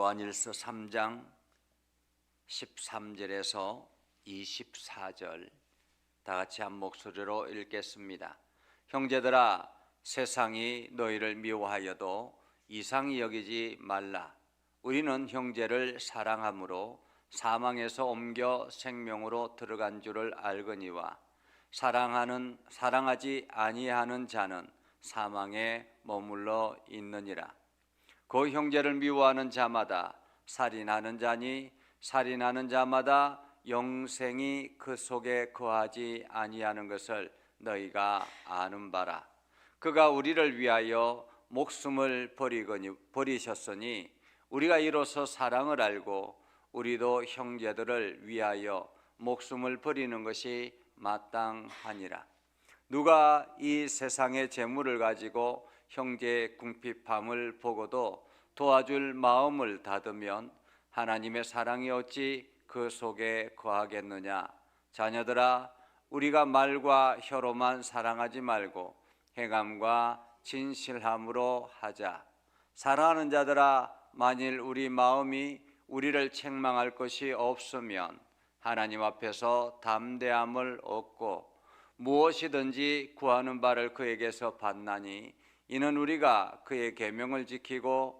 요한일서 3장 13절에서 24절 다 같이 한 목소리로 읽겠습니다. 형제들아 세상이 너희를 미워하여도 이상히 여기지 말라. 우리는 형제를 사랑함으로 사망에서 옮겨 생명으로 들어간 줄을 알거니와 사랑하는 사랑하지 아니하는 자는 사망에 머물러 있느니라. 그 형제를 미워하는 자마다 살인하는 자니 살인하는 자마다 영생이 그 속에 거하지 아니하는 것을 너희가 아는 바라. 그가 우리를 위하여 목숨을 버리거니 버리셨으니 우리가 이로써 사랑을 알고 우리도 형제들을 위하여 목숨을 버리는 것이 마땅하니라. 누가 이 세상의 재물을 가지고 형제의 궁핍함을 보고도 도와줄 마음을 닫으면 하나님의 사랑이 어찌 그 속에 거하겠느냐? 자녀들아 우리가 말과 혀로만 사랑하지 말고 행함과 진실함으로 하자. 사랑하는 자들아 만일 우리 마음이 우리를 책망할 것이 없으면 하나님 앞에서 담대함을 얻고 무엇이든지 구하는 바를 그에게서 받나니 이는 우리가 그의 계명을 지키고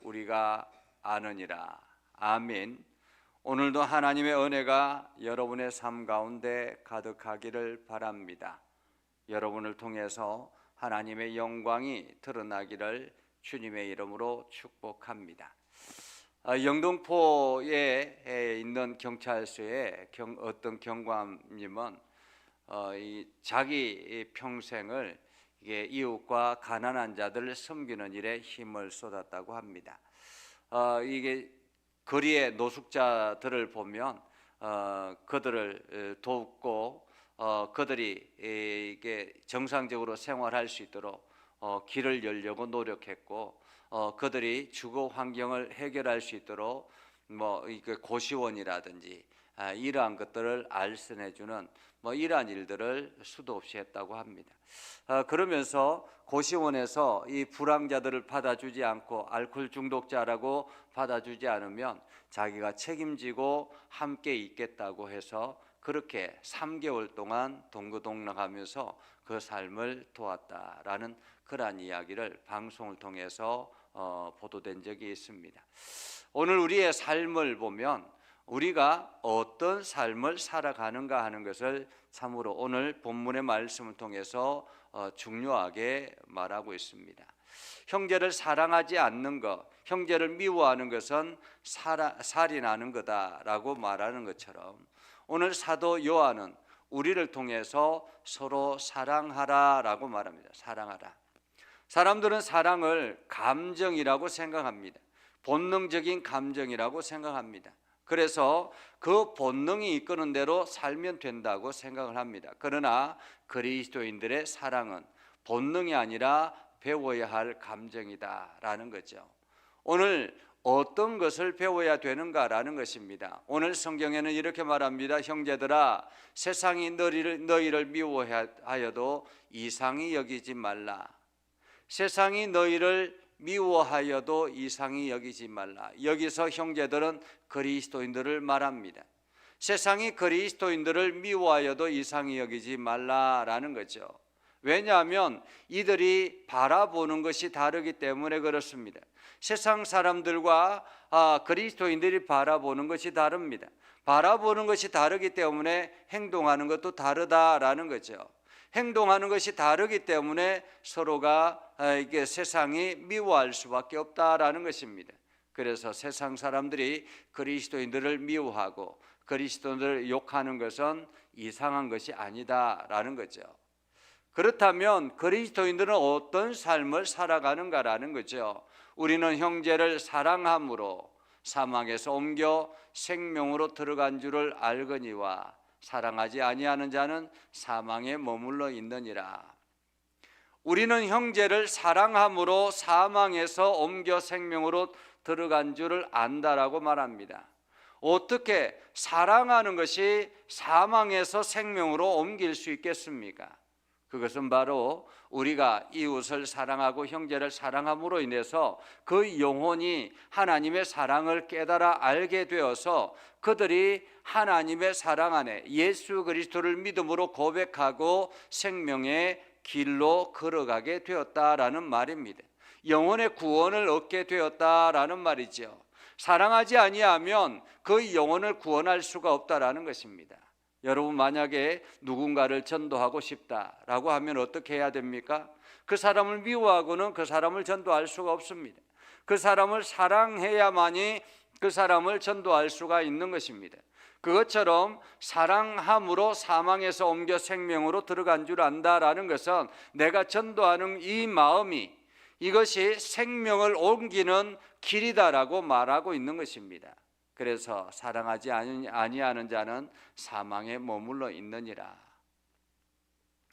우리가 아느니라. 아멘. 오늘도 하나님의 은혜가 여러분의 삶 가운데 가득하기를 바랍니다. 여러분을 통해서 하나님의 영광이 드러나기를 주님의 이름으로 축복합니다. 아, 영등포에 있는 경찰서에 어떤 경감님은 어, 자기 평생을 이웃과 가난한 자들을 섬기는 일에 힘을 쏟았다고 합니다. 어, 이게 거리의 노숙자들을 보면 어, 그들을 돕고 어, 그들이 이게 정상적으로 생활할 수 있도록 어, 길을 열려고 노력했고 어, 그들이 주거 환경을 해결할 수 있도록 뭐 이게 고시원이라든지 아, 이러한 것들을 알선해주는 뭐 이러한 일들을 수도 없이 했다고 합니다. 아, 그러면서 고시원에서 이 불황자들을 받아주지 않고 알코올 중독자라고 받아주지 않으면 자기가 책임지고 함께 있겠다고 해서 그렇게 3개월 동안 동거동락하면서 그 삶을 도왔다라는 그러한 이야기를 방송을 통해서 어, 보도된 적이 있습니다. 오늘 우리의 삶을 보면 우리가 어떤 삶을 살아가는가 하는 것을 참으로 오늘 본문의 말씀을 통해서 어, 중요하게 말하고 있습니다. 형제를 사랑하지 않는 것, 형제를 미워하는 것은 살인하는 거다라고 말하는 것처럼 오늘 사도 요한은 우리를 통해서 서로 사랑하라라고 말합니다. 사랑하라. 사람들은 사랑을 감정이라고 생각합니다. 본능적인 감정이라고 생각합니다. 그래서 그 본능이 이끄는 대로 살면 된다고 생각을 합니다. 그러나 그리스도인들의 사랑은 본능이 아니라 배워야 할 감정이다라는 거죠. 오늘 어떤 것을 배워야 되는가라는 것입니다. 오늘 성경에는 이렇게 말합니다. 형제들아, 세상이 너희를, 너희를 미워하여도 이상히 여기지 말라. 세상이 너희를 미워하여도 이상히 여기지 말라. 여기서 형제들은 그리스도인들을 말합니다. 세상이 그리스도인들을 미워하여도 이상히 여기지 말라라는 거죠. 왜냐하면 이들이 바라보는 것이 다르기 때문에 그렇습니다. 세상 사람들과 아, 그리스도인들이 바라보는 것이 다릅니다. 바라보는 것이 다르기 때문에 행동하는 것도 다르다라는 거죠. 행동하는 것이 다르기 때문에 서로가 아, 이게 세상이 미워할 수밖에 없다라는 것입니다. 그래서 세상 사람들이 그리스도인들을 미워하고 그리스도인들을 욕하는 것은 이상한 것이 아니다라는 거죠. 그렇다면 그리스도인들은 어떤 삶을 살아가는가라는 거죠. 우리는 형제를 사랑함으로 사망에서 옮겨 생명으로 들어간 줄을 알거니와 사랑하지 아니하는 자는 사망에 머물러 있느니라. 우리는 형제를 사랑함으로 사망에서 옮겨 생명으로 들어간 줄을 안다라고 말합니다. 어떻게 사랑하는 것이 사망에서 생명으로 옮길 수 있겠습니까? 그것은 바로 우리가 이웃을 사랑하고 형제를 사랑함으로 인해서 그 영혼이 하나님의 사랑을 깨달아 알게 되어서 그들이 하나님의 사랑 안에 예수 그리스도를 믿음으로 고백하고 생명의 길로 걸어가게 되었다라는 말입니다. 영혼의 구원을 얻게 되었다라는 말이죠. 사랑하지 아니하면 그 영혼을 구원할 수가 없다라는 것입니다. 여러분 만약에 누군가를 전도하고 싶다라고 하면 어떻게 해야 됩니까? 그 사람을 미워하고는 그 사람을 전도할 수가 없습니다. 그 사람을 사랑해야만이 그 사람을 전도할 수가 있는 것입니다. 그것처럼 사랑함으로 사망에서 옮겨 생명으로 들어간 줄 안다라는 것은 내가 전도하는 이 마음이 이것이 생명을 옮기는 길이다라고 말하고 있는 것입니다. 그래서 사랑하지 아니- 아니하는 자는 사망에 머물러 있느니라.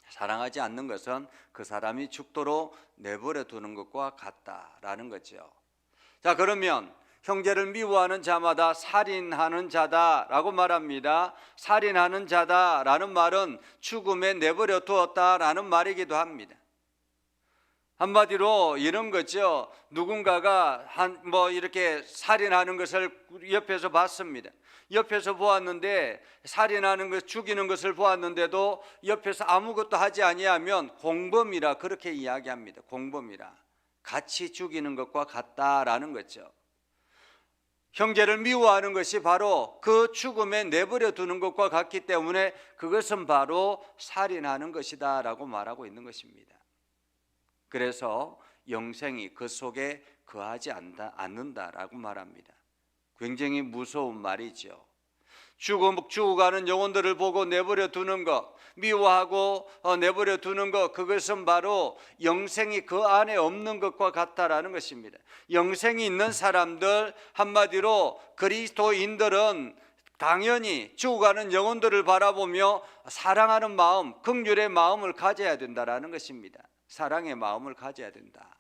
사랑하지 않는 것은 그 사람이 죽도록 내버려 두는 것과 같다라는 거죠. 자, 그러면 형제를 미워하는 자마다 살인하는 자다라고 말합니다. 살인하는 자다라는 말은 죽음에 내버려 두었다라는 말이기도 합니다. 한마디로 이런 거죠. 누군가가 한 뭐 이렇게 살인하는 것을 옆에서 봤습니다. 옆에서 보았는데 살인하는 것 죽이는 것을 보았는데도 옆에서 아무것도 하지 아니하면 공범이라 그렇게 이야기합니다. 공범이라 같이 죽이는 것과 같다라는 거죠. 형제를 미워하는 것이 바로 그 죽음에 내버려 두는 것과 같기 때문에 그것은 바로 살인하는 것이다라고 말하고 있는 것입니다. 그래서 영생이 그 속에 거하지 않는다라고 말합니다. 굉장히 무서운 말이죠. 죽어 죽어가는 영혼들을 보고 내버려 두는 것, 미워하고 어, 내버려 두는 것, 그것은 바로 영생이 그 안에 없는 것과 같다라는 것입니다. 영생이 있는 사람들 한마디로 그리스도인들은 당연히 죽어가는 영혼들을 바라보며 사랑하는 마음, 긍휼의 마음을 가져야 된다라는 것입니다. 사랑의 마음을 가져야 된다.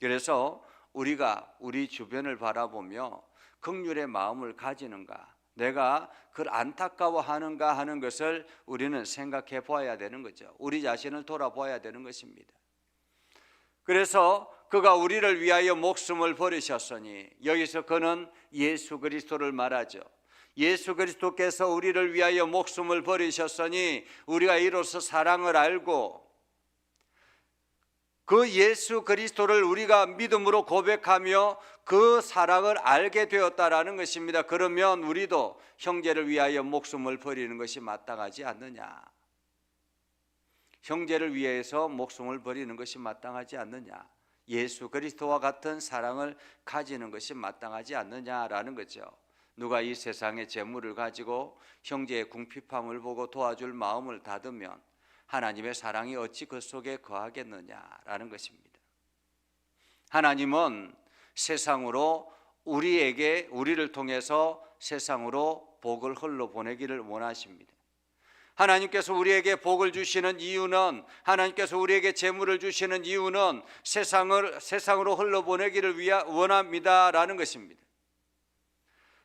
그래서 우리가 우리 주변을 바라보며 긍휼의 마음을 가지는가, 내가 그걸 안타까워하는가 하는 것을 우리는 생각해 보아야 되는 거죠. 우리 자신을 돌아보아야 되는 것입니다. 그래서 그가 우리를 위하여 목숨을 버리셨으니 여기서 그는 예수 그리스도를 말하죠. 예수 그리스도께서 우리를 위하여 목숨을 버리셨으니 우리가 이로써 사랑을 알고 그 예수 그리스도를 우리가 믿음으로 고백하며 그 사랑을 알게 되었다라는 것입니다. 그러면 우리도 형제를 위하여 목숨을 버리는 것이 마땅하지 않느냐? 형제를 위해서 목숨을 버리는 것이 마땅하지 않느냐? 예수 그리스도와 같은 사랑을 가지는 것이 마땅하지 않느냐라는 거죠. 누가 이 세상의 재물을 가지고 형제의 궁핍함을 보고 도와줄 마음을 닫으면 하나님의 사랑이 어찌 그 속에 거하겠느냐라는 것입니다. 하나님은 세상으로 우리에게 우리를 통해서 세상으로 복을 흘러 보내기를 원하십니다. 하나님께서 우리에게 복을 주시는 이유는 하나님께서 우리에게 재물을 주시는 이유는 세상을 세상으로 흘러 보내기를 위하 원합니다라는 것입니다.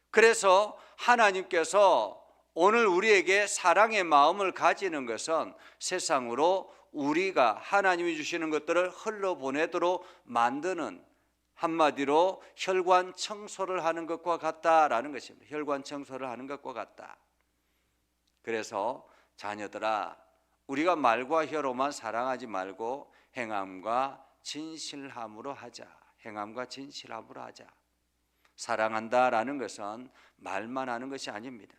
그래서 하나님께서 오늘 우리에게 사랑의 마음을 가지는 것은 세상으로 우리가 하나님이 주시는 것들을 흘러보내도록 만드는 한마디로 혈관 청소를 하는 것과 같다라는 것입니다. 혈관 청소를 하는 것과 같다. 그래서 자녀들아 우리가 말과 혀로만 사랑하지 말고 행함과 진실함으로 하자. 행함과 진실함으로 하자. 사랑한다라는 것은 말만 하는 것이 아닙니다.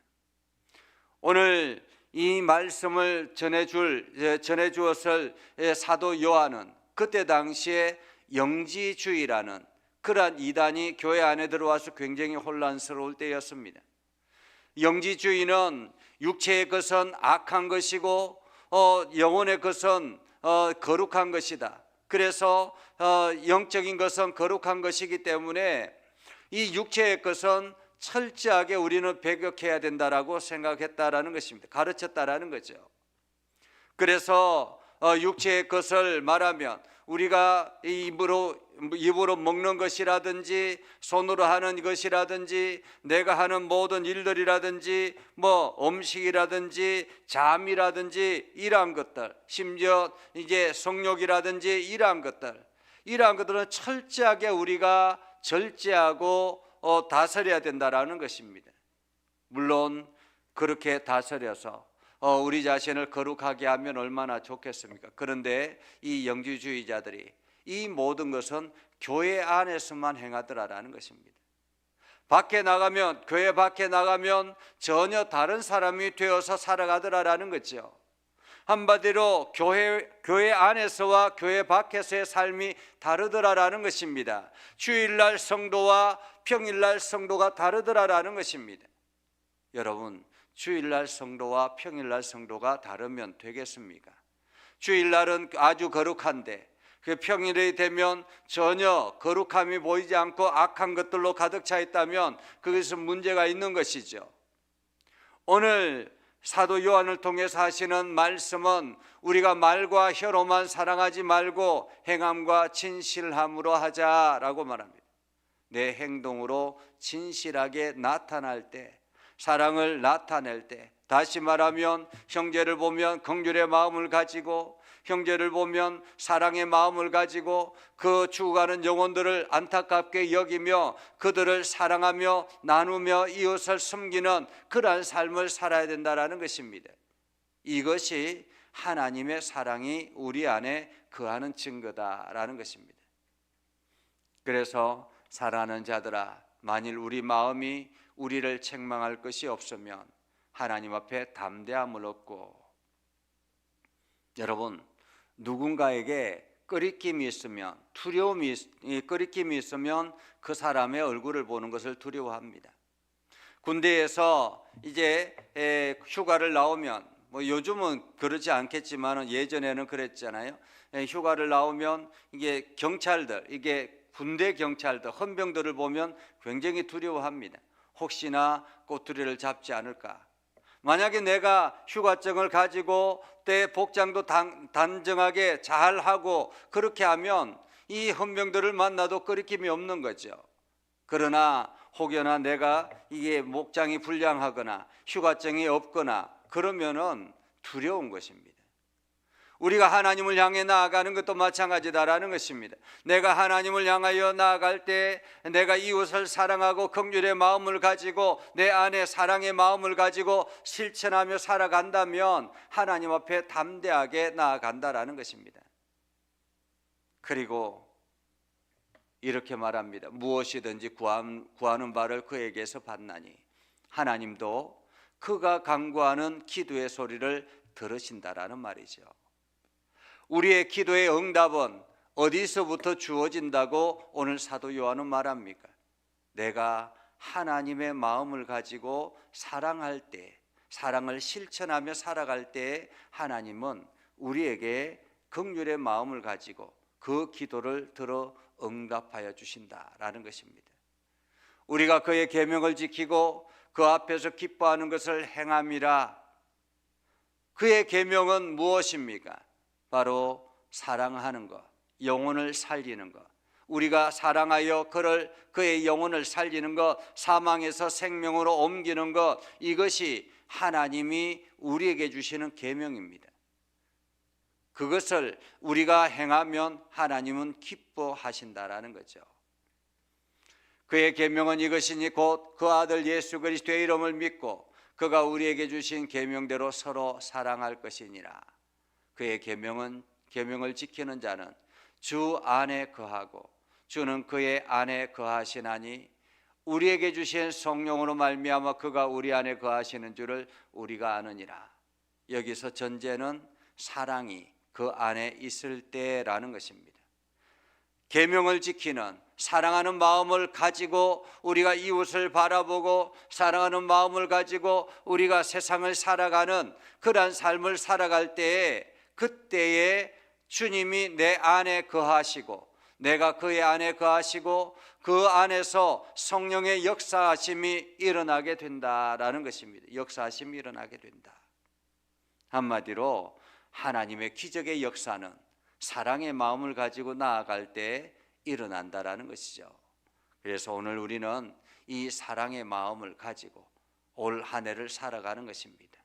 오늘 이 말씀을 전해줄 전해 주었을 사도 요한은 그때 당시에 영지주의라는 그러한 이단이 교회 안에 들어와서 굉장히 혼란스러울 때였습니다. 영지주의는 육체의 것은 악한 것이고 어, 영혼의 것은 어, 거룩한 것이다. 그래서 어, 영적인 것은 거룩한 것이기 때문에 이 육체의 것은 철저하게 우리는 배격해야 된다라고 생각했다라는 것입니다. 가르쳤다라는 거죠. 그래서 어, 육체의 것을 말하면 우리가 이 입으로 입으로 먹는 것이라든지 손으로 하는 것이라든지 내가 하는 모든 일들이라든지 뭐 음식이라든지 잠이라든지 이러한 것들 심지어 이제 성욕이라든지 이러한 것들 이러한 것들은 철저하게 우리가 절제하고 어, 다스려야 된다라는 것입니다. 물론 그렇게 다스려서 어, 우리 자신을 거룩하게 하면 얼마나 좋겠습니까? 그런데 이 영주주의자들이 이 모든 것은 교회 안에서만 행하더라라는 것입니다. 밖에 나가면 교회 밖에 나가면 전혀 다른 사람이 되어서 살아가더라라는 거죠. 한마디로 교회 교회 안에서와 교회 밖에서의 삶이 다르더라라는 것입니다. 주일날 성도와 평일날 성도가 다르더라라는 것입니다. 여러분, 주일날 성도와 평일날 성도가 다르면 되겠습니까? 주일날은 아주 거룩한데 그 평일이 되면 전혀 거룩함이 보이지 않고 악한 것들로 가득 차 있다면 그것은 문제가 있는 것이죠. 오늘 사도 요한을 통해서 하시는 말씀은 우리가 말과 혀로만 사랑하지 말고 행함과 진실함으로 하자라고 말합니다. 내 행동으로 진실하게 나타날 때, 사랑을 나타낼 때, 다시 말하면 형제를 보면 긍휼의 마음을 가지고 형제를 보면 사랑의 마음을 가지고 그 죽어가는 영혼들을 안타깝게 여기며 그들을 사랑하며 나누며 이웃을 섬기는 그러한 삶을 살아야 된다라는 것입니다. 이것이 하나님의 사랑이 우리 안에 거하는 증거다라는 것입니다. 그래서 사랑하는 자들아 만일 우리 마음이 우리를 책망할 것이 없으면 하나님 앞에 담대함을 얻고 여러분 누군가에게 끓이김이 있으면 두려움이 있- 끓이김이 있으면 그 사람의 얼굴을 보는 것을 두려워합니다. 군대에서 이제 에, 휴가를 나오면 뭐 요즘은 그러지 않겠지만 예전에는 그랬잖아요. 에, 휴가를 나오면 이게 경찰들 이게 군대 경찰들 헌병들을 보면 굉장히 두려워합니다. 혹시나 꼬투리를 잡지 않을까. 만약에 내가 휴가증을 가지고 때 복장도 단, 단정하게 잘 하고 그렇게 하면 이 헌병들을 만나도 끓이김이 없는 거죠. 그러나 혹여나 내가 이게 목장이 불량하거나 휴가증이 없거나 그러면은 두려운 것입니다. 우리가 하나님을 향해 나아가는 것도 마찬가지다라는 것입니다. 내가 하나님을 향하여 나아갈 때 내가 이웃을 사랑하고 긍휼의 마음을 가지고 내 안에 사랑의 마음을 가지고 실천하며 살아간다면 하나님 앞에 담대하게 나아간다라는 것입니다. 그리고 이렇게 말합니다. 무엇이든지 구하는 바를 그에게서 받나니 하나님도 그가 간구하는 기도의 소리를 들으신다라는 말이죠. 우리의 기도의 응답은 어디서부터 주어진다고 오늘 사도 요한은 말합니까? 내가 하나님의 마음을 가지고 사랑할 때, 사랑을 실천하며 살아갈 때 하나님은 우리에게 긍휼의 마음을 가지고 그 기도를 들어 응답하여 주신다라는 것입니다. 우리가 그의 계명을 지키고 그 앞에서 기뻐하는 것을 행함이라. 그의 계명은 무엇입니까? 바로 사랑하는 것, 영혼을 살리는 것. 우리가 사랑하여 그를 그의 영혼을 살리는 것, 사망에서 생명으로 옮기는 것, 이것이 하나님이 우리에게 주시는 계명입니다. 그것을 우리가 행하면 하나님은 기뻐하신다라는 거죠. 그의 계명은 이것이니 곧 그 아들 예수 그리스도의 이름을 믿고 그가 우리에게 주신 계명대로 서로 사랑할 것이니라. 그의 계명은 계명을 지키는 자는 주 안에 거하고 주는 그의 안에 거하시나니 우리에게 주신 성령으로 말미암아 그가 우리 안에 거하시는 줄을 우리가 아느니라. 여기서 전제는 사랑이 그 안에 있을 때라는 것입니다. 계명을 지키는 사랑하는 마음을 가지고 우리가 이웃을 바라보고 사랑하는 마음을 가지고 우리가 세상을 살아가는 그러한 삶을 살아갈 때에 그때에 주님이 내 안에 거하시고 내가 그의 안에 거하시고 그 안에서 성령의 역사하심이 일어나게 된다라는 것입니다. 역사하심이 일어나게 된다. 한마디로 하나님의 기적의 역사는 사랑의 마음을 가지고 나아갈 때 일어난다라는 것이죠. 그래서 오늘 우리는 이 사랑의 마음을 가지고 올 한 해를 살아가는 것입니다.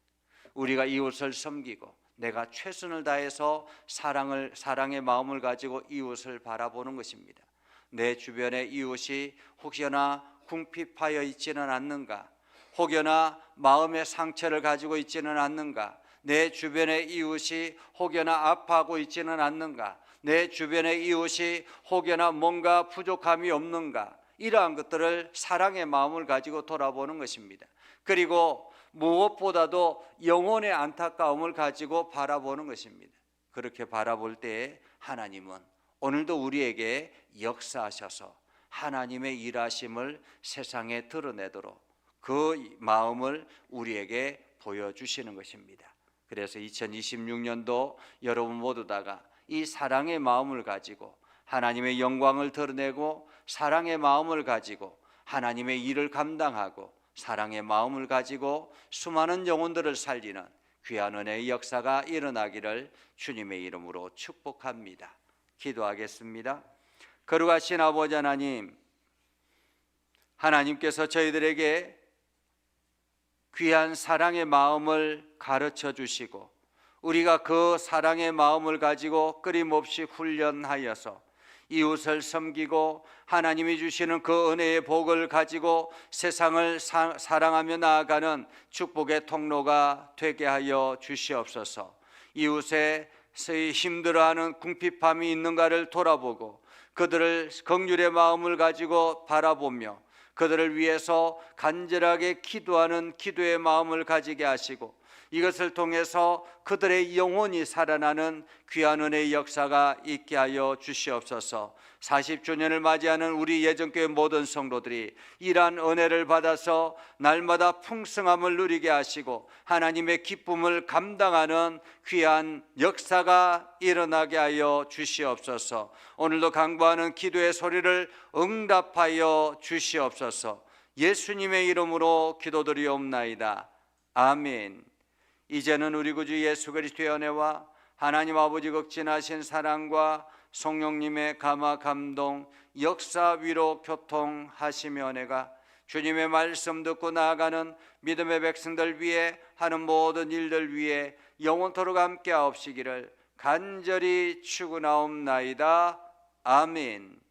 우리가 이웃을 섬기고 내가 최선을 다해서 사랑을 사랑의 마음을 가지고 이웃을 바라보는 것입니다. 내 주변에 이웃이 혹여나 궁핍하여 있지는 않는가? 혹여나 마음의 상처를 가지고 있지는 않는가? 내 주변의 이웃이 혹여나 아파하고 있지는 않는가? 내 주변의 이웃이 혹여나 뭔가 부족함이 없는가? 이러한 것들을 사랑의 마음을 가지고 돌아보는 것입니다. 그리고 무엇보다도 영혼의 안타까움을 가지고 바라보는 것입니다. 그렇게 바라볼 때 하나님은 오늘도 우리에게 역사하셔서 하나님의 일하심을 세상에 드러내도록 그 마음을 우리에게 보여주시는 것입니다. 그래서 2026년도 여러분 모두 다가 이 사랑의 마음을 가지고 하나님의 영광을 드러내고 사랑의 마음을 가지고 하나님의 일을 감당하고 사랑의 마음을 가지고 수많은 영혼들을 살리는 귀한 은혜의 역사가 일어나기를 주님의 이름으로 축복합니다. 기도하겠습니다. 거룩하신 아버지 하나님, 하나님께서 저희들에게 귀한 사랑의 마음을 가르쳐 주시고 우리가 그 사랑의 마음을 가지고 끊임없이 훈련하여서 이웃을 섬기고 하나님이 주시는 그 은혜의 복을 가지고 세상을 사, 사랑하며 나아가는 축복의 통로가 되게 하여 주시옵소서. 이웃의 힘들어하는 궁핍함이 있는가를 돌아보고 그들을 긍휼의 마음을 가지고 바라보며 그들을 위해서 간절하게 기도하는 기도의 마음을 가지게 하시고 이것을 통해서 그들의 영혼이 살아나는 귀한 은혜의 역사가 있게 하여 주시옵소서. 40주년을 맞이하는 우리 예전교회 모든 성도들이 이러한 은혜를 받아서 날마다 풍성함을 누리게 하시고 하나님의 기쁨을 감당하는 귀한 역사가 일어나게 하여 주시옵소서. 오늘도 강구하는 기도의 소리를 응답하여 주시옵소서. 예수님의 이름으로 기도드리옵나이다. 아멘. 이제는 우리 구주 예수 그리스도의 은혜와 하나님 아버지 극진하신 사랑과 성령님의 감화 감동 역사 위로 교통하시며 은혜가 주님의 말씀 듣고 나아가는 믿음의 백성들 위해 하는 모든 일들 위해 영원토록 함께 하옵시기를 간절히 추구나옵나이다 아멘.